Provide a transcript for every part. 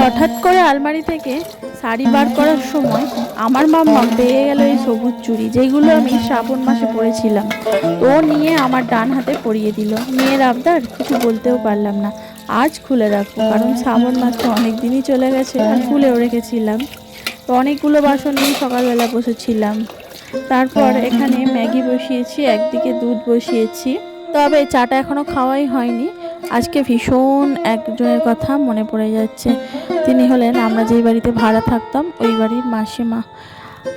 হঠাৎ করে আলমারি থেকে শাড়ি বার করার সময় আমার মাম্মা পেয়ে গেল এই সবুজ চুড়ি, যেগুলো আমি শ্রাবণ মাসে পরেছিলাম। ও নিয়ে আমার ডান হাতে পরিয়ে দিল। মেয়ের আবদার কিছু বলতেও পারলাম না। আজ খুলে রাখব, কারণ শ্রাবণ মাস তো অনেক দিনই চলে গেছে, আর খুলেও রেখেছিলাম। তো অনেকগুলো বাসন নিয়ে সকালবেলা বসেছিলাম। তারপর এখানে ম্যাগি বসিয়েছি, একদিকে দুধ বসিয়েছি। তবে চাটা এখনও খাওয়াই হয়নি। আজকে ভীষণ একজনের কথা মনে পড়ে যাচ্ছে। তিনি হলেন, আমরা যেই বাড়িতে ভাড়া থাকতাম, ওই বাড়ির মাসিমা।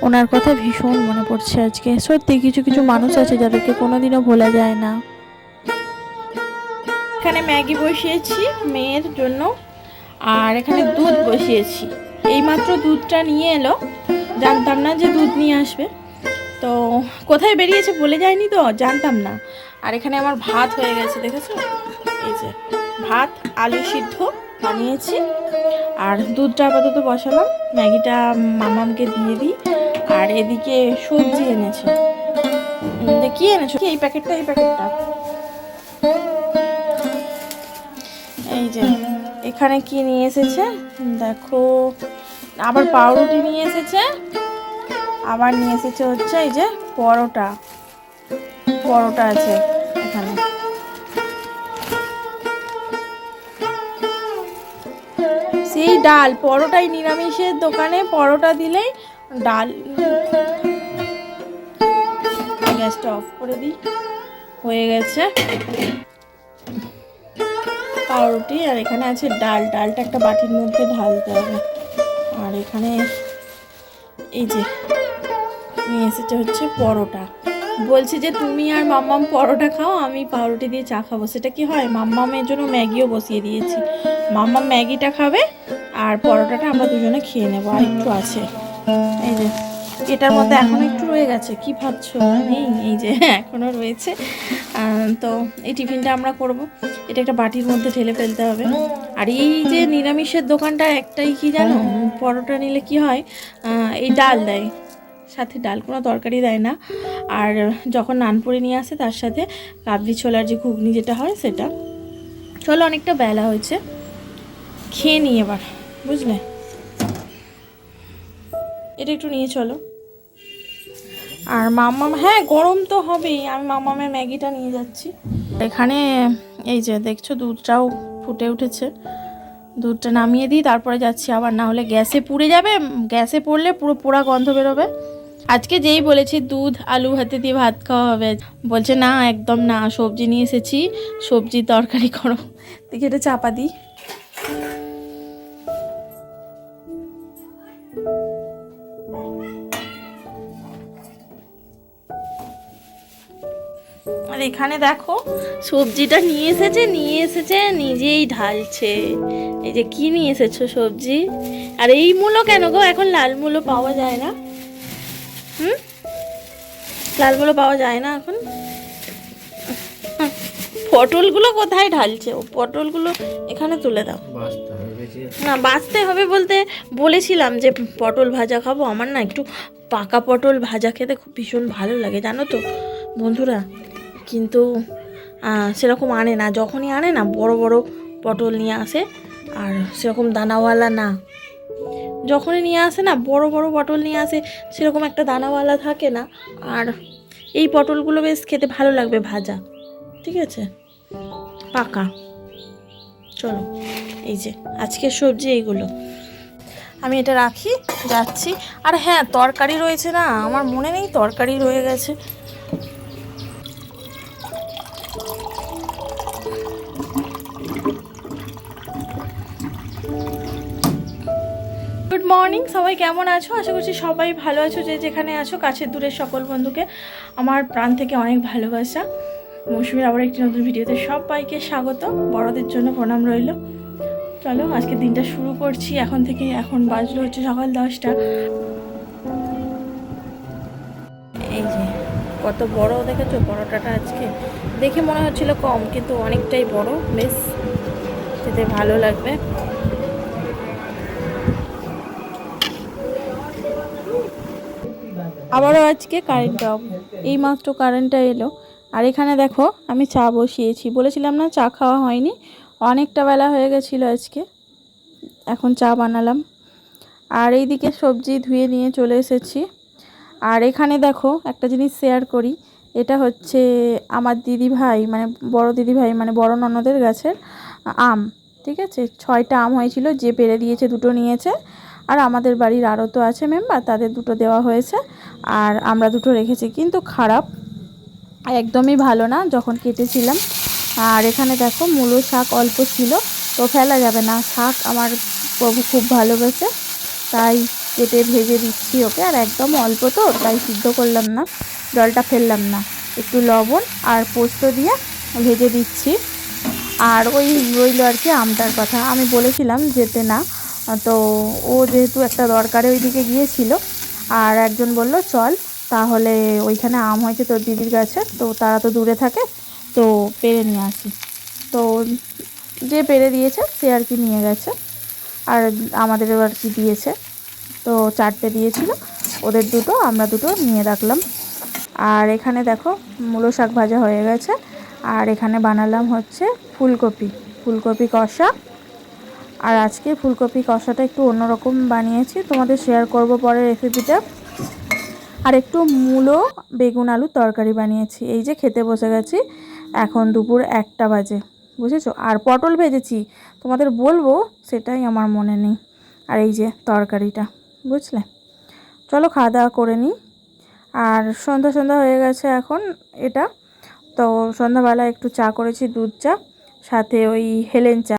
ওনার কথা ভীষণ মনে পড়ছে আজকে। সত্যি, কিছু কিছু মানুষ আছে যাদেরকে কোনোদিনও ভোলা যায় না। এখানে ম্যাগি বসিয়েছি মেয়ের জন্য, আর এখানে দুধ বসিয়েছি। এইমাত্র দুধটা নিয়ে এলো। জানতাম না যে দুধ নিয়ে আসবে। তো কোথায় বেরিয়েছে বলে যায়নি তো? জানতাম না। আর এখানে আমার ভাত হয়ে গেছে, দেখেছ? এই যে, ভাত, আলু সিদ্ধ বানিয়েছি। আর দুধটা আপাতত বসালাম। ম্যাগিটা মামামকে দিয়ে দিই। আর এদিকে সবজি এনেছে। কি এনেছো? এই প্যাকেটটা এই প্যাকেটটা? এই যে, এখানে কি নিয়ে এসেছে? দেখো, আবার পাউরুটি নিয়ে এসেছে। আবার নিয়ে এসেছে হচ্ছে এই যে পরোটা। পরোটা আছে এখানে। সেই ডাল, পরোটাই নিরামিষের দোকানে পরোটা দিলেই ডাল। গ্যাসটা অফ করে দিই, হয়ে গেছে। পাউরুটি, আর এখানে আছে ডাল। ডালটা একটা বাটির মধ্যে ঢালতে হবে। আর এখানে এই যে নিয়ে এসেছে হচ্ছে পরোটা। বলছে যে, তুমি আর মাম্মাম পরোটা খাও, আমি পাউরুটি দিয়ে চা খাব। সেটা কি হয়? মাম্মামের জন্য ম্যাগিও বসিয়ে দিয়েছি। মাম্মাম ম্যাগিটা খাবে আর পরোটাটা আমরা দুজনে খেয়ে নেব। আর একটু আছে। এই যে, এটার মধ্যে এখনও একটু রয়ে গেছে। কি ভাবছ? নেই, এই যে এখনও রয়েছে। তো এই টিফিনটা আমরা করব। এটা একটা বাটির মধ্যে ঢেলে ফেলতে হবে। আর এই যে নিরামিষের দোকানটা একটাই কি জানো? পরোটা নিলে কি হয়? এই ডাল দেয়। সাথে ডাল কোনো তরকারি দেয় না। আর যখন নানপুরি নিয়ে আসে, তার সাথে কাবলি ছোলার যে ঘুগনি যেটা হয় সেটা। চলো অনেকটা বেলা হয়েছে। খেয়ে নিই এবার, বুঝলে? এটা একটু নিয়ে চলো। আর মাম্মাম হ্যাঁ গরম তো হবেই। আমি মাম্মামের ম্যাগিটা নিয়ে যাচ্ছি। এখানে, এই যে দেখছ, দুধটাও ফুটে উঠেছে। দুধটা নামিয়ে দিই, তারপরে যাচ্ছি। আবার না হলে গ্যাসে পুড়ে যাবে। গ্যাসে পড়লে পুরো পোড়া গন্ধ বেরোবে। আজকে যেই বলেছি, দুধ, আলু ভাতে দিয়ে ভাত খাওয়া হবে। বলছে, না, একদম না, সবজি নিয়ে এসেছি, সবজি তরকারি করো। দেখি এটা চাপা দিই। আর এখানে দেখো, সবজিটা নিয়ে এসেছে নিয়ে এসেছে, নিজেই ঢালছে। এই যে কি নিয়ে এসেছ সবজি? আর এই মূলো কেন গো? এখন লাল মূলো পাওয়া যায় না। হুম? লাল মূলো পাওয়া যায় না এখন? পটলগুলো কোথায় ঢালছে? ও পটলগুলো এখানে তুলে দাও। না বাঁচতে হবে বলতে বলেছিলাম যে পটল ভাজা খাব। আমার না একটু পাকা পটল ভাজা খেতে খুব ভীষণ ভালো লাগে জানো তো? বন্ধুরা কিন্তু সেরকম আনে না। যখনই আনে না বড় বড় পটল নিয়ে আসে। আর সেরকম দানাওয়ালা না। যখনই নিয়ে আসে না, বড় বড় পটল নিয়ে আসে, সেরকম একটা দানাওয়ালা থাকে না। আর এই পটলগুলো বেশ খেতে ভালো লাগবে ভাজা। ঠিক আছে? পাকা। চলো, এই যে, আজকের সবজি এইগুলো। আমি এটা রাখি, যাচ্ছি। আর হ্যাঁ তরকারি রয়েছে না, আমার মনে নেই তরকারি রয়ে গেছে। গুড মর্নিং সবাই কেমন আছো? আশা করছি সবাই ভালো আছো। যে যেখানে আছো, কাছের দূরের সকল বন্ধুকে, আমার প্রাণ থেকে অনেক ভালোবাসা। মৌসুমীর আবার একটি নতুন ভিডিওতে সবাইকে স্বাগত। বড়দের জন্য প্রণাম রইল। চলো আজকে দিনটা শুরু করছি। এখন থেকে এখন বাজলো হচ্ছে সকাল দশটা। এই যে, কত বড় দেখেছ? পরোটাটা আজকে দেখে মনে হচ্ছিল কম, কিন্তু অনেকটাই বড়। বেশ, খেতে ভালো লাগবে। আবারও আজকে কারেন্ট অফ এই মাত্র কারেন্টটা এলো। আর এখানে দেখো, আমি চা বসিয়েছি। বলেছিলাম না, চা খাওয়া হয়নি। অনেকটা বেলা হয়ে গেছিল আজকে। এখন চা বানালাম। আর এইদিকে সবজি ধুয়ে নিয়ে চলে এসেছি। আর এখানে দেখো, একটা জিনিস শেয়ার করি। এটা হচ্ছে আমার দিদি ভাই মানে বড় দিদি ভাই মানে বড় ননদের গাছের আম। ঠিক আছে? ছয়টা আম হয়েছিল, যে পেরে দিয়েছে, দুটো নিয়েছে। আর আমাদের বাড়ির আরও তো আছে মেম্বার তাদের দুটো দেওয়া হয়েছে। আর আমরা দুটো রেখেছি, কিন্তু খারাপ। একদমই ভালো না যখন কেটেছিলাম। আর এখানে দেখো মূলো শাক অল্প ছিল, তো ফেলা যাবে না। শাক আমার প্রভু খুব ভালোবেসে, তাই কেটে ভেজে দিচ্ছি ওকে। আর একদম অল্প তো, তাই সিদ্ধ করলাম না, জলটা ফেললাম না। একটু লবণ আর পোস্ত দিয়ে ভেজে দিচ্ছি। আর ওই রইল আর কি আমটার কথা। আমি বলেছিলাম যেতে না, তো ও যেহেতু একটা দরকারে ওইদিকে গিয়েছিল আর একজন বলল, চল, তাহলে ওইখানে আম হয়েছে তোর দিদির কাছে, তো তারা তো দূরে থাকে, তো পেরে নিয়ে আসি। তো যে পেরে দিয়েছে, সে আর কি নিয়ে গেছে। আর আমাদেরও আর কি দিয়েছে? তো চারটে দিয়েছিল, ওদের দুটো, আমরা দুটো নিয়ে রাখলাম। আর এখানে দেখো, মূলো শাক ভাজা হয়ে গেছে। আর এখানে বানালাম হচ্ছে ফুলকপি ফুলকপি কষা। আর আজকে ফুলকপি কষাটা একটু অন্যরকম বানিয়েছি। তোমাদের শেয়ার করব পরে রেসিপিটা আর একটু মূলো, বেগুন, আলুর তরকারি বানিয়েছি। এই যে খেতে বসে গেছি। এখন দুপুর একটা বাজে, বুঝেছ? আর পটল ভেজেছি। তোমাদের বলব, সেটাই আমার মনে নেই। আর এই যে তরকারিটা, বুঝলে? চলো খাওয়া দাওয়া করে নিই আর সন্ধ্যা সন্ধ্যা হয়ে গেছে এখন এটা। তো সন্ধ্যাবেলা একটু চা করেছি, দুধ চা, সাথে ওই হেলেন চা।